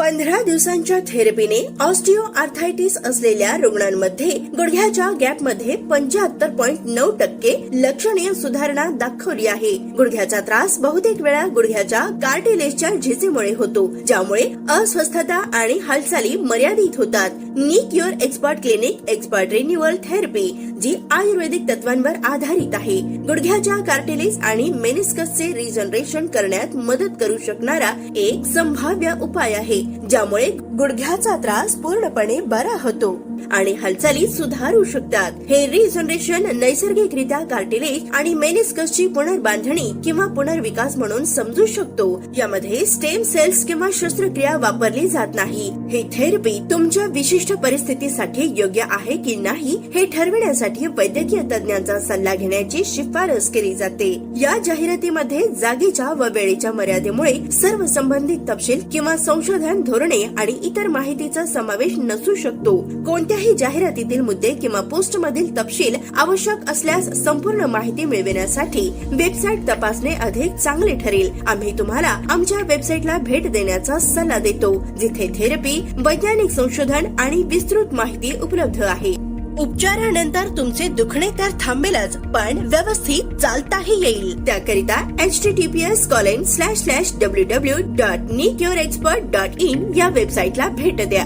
पंधरा दिवसांच्या थेरपीने ऑस्टिओ आर्थायटिस असलेल्या रुग्णांमध्ये गुडघ्याच्या गॅपमध्ये पंच्याहत्तर पॉइंट नऊ टक्के लक्षणीय सुधारणा दाखवली आहे. गुडघ्याचा त्रास बहुतेक वेळा गुडघ्याच्या कार्टिलेजच्या झिजेमुळे होतो ज्यामुळे अस्वस्थता आणि हालचाली मर्यादित होतात. Knee cure expert clinic expert renewal therapy जी आयुर्वेदिक तत्वांवर आधारित आहे. गुडघ्याच्या कार्टिलेज आणि मेनिस्कसचे रिजनरेशन करण्यात मदत करू शकणारा एक संभाव्य उपाय आहे. ज्यामुळे गुडघ्याचा त्रास पूर्णपणे बरा होतो आणि हालचाली सुधारू शकतात. हे रिजनरेशन नैसर्गिकरित्या कार्टिलेज आणि मेनिस्कसची पुनर्बांधणी किंवा पुनर्विकास म्हणून समजू शकतो. यामध्ये स्टेम सेल्स किंवा शस्त्रक्रिया वापरली जात नाही. ही थेरपी तुमच्या विशिष्ट परिस्थितीसाठी योग्य आहे की नाही हे ठरविण्यासाठी वैद्यकीय तज्ञांचा सल्ला घेण्याची शिफारस केली जाते. या जाहिरातीमध्ये जागेच्या व वेळेच्या मर्यादेमुळे सर्व संबंधित तपशील किंवा संशोधन धोरणे आणि इतर माहितीचा समावेश नसू शकतो. कोणत्याही जाहिरातीतील मुद्दे किंवा पोस्ट मधील तपशील आवश्यक असल्यास संपूर्ण माहिती मिळविण्यासाठी वेबसाईट तपासणे अधिक चांगले ठरेल. आम्ही तुम्हाला आमच्या वेबसाईटला भेट देण्याचा सल्ला देतो जिथे थेरपी वैज्ञानिक संशोधन आणि विस्तृत माहिती उपलब्ध आहे. उपचारानंतर तुमचे दुखणे तर थांबेलच पण व्यवस्थित चालताही येईल. त्याकरिता H T T P S colon slash slash W W dot knee cure expert dot in या वेबसाईटला भेट द्या.